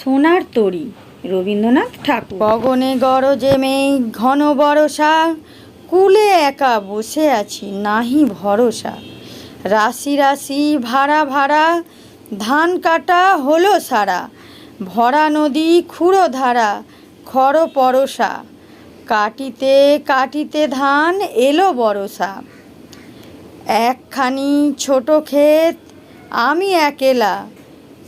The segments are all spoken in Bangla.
সোনার তরী, রবীন্দ্রনাথ ঠাকুর। গগনে গরজে মেঘ, ঘন বরষা, কুলে একা বসে আছি, নাহি ভরসা। রাশি রাশি ভাড়া ভাড়া, ধান কাটা হলো সারা। ভরা নদী খুঁড়ো ধারা খর পরশা। কাটিতে কাটিতে ধান এলো বরষা একখানি ছোট ক্ষেত, আমি একেলা।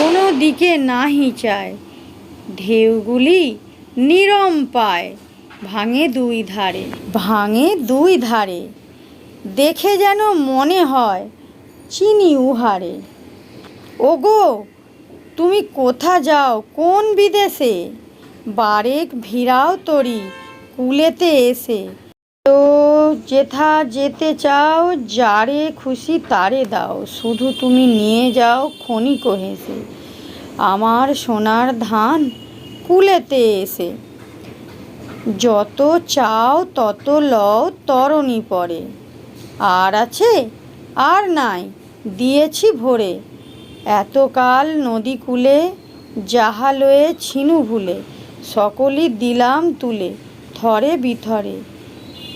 কোনো দিকে নাহি চায়। ঢেউগুলি নিরম পায়, ভাঙে দুই ধারে। ভাঙে দুই ধারে, দেখে যেন মনে হয় চিনি উহারে। ওগো, তুমি কোথা যাও, কোন বিদেশে? বারেক ভিড়াও তরি কুলেতে এসে। তো যেথা যেতে চাও, যারে খুশি তারে দাও। শুধু তুমি নিয়ে যাও ক্ষণিক হেসে। আমার সোনার ধান কুলেতে এসে। যত চাও তত লও তরণী পরে। আর আছে, আর নাই, দিয়েছি ভরে। এতকাল নদী কূলে, যাহা লয়ে ছিনু ভুলে, সকলই দিলাম তুলে, থরে বিথরে।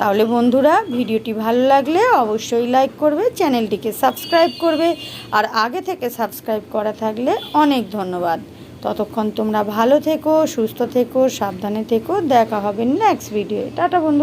তাহলে বন্ধুরা, ভিডিওটি ভালো লাগলে অবশ্যই লাইক করবে, চ্যানেলটিকে সাবস্ক্রাইব করবে, আর আগে থেকে সাবস্ক্রাইব করা থাকলে অনেক ধন্যবাদ। ততক্ষণ তোমরা ভালো থেকো, সুস্থ থেকো, সাবধানে থেকো, দেখা হবে নেক্সট ভিডিও টাটা বন্ধুরা।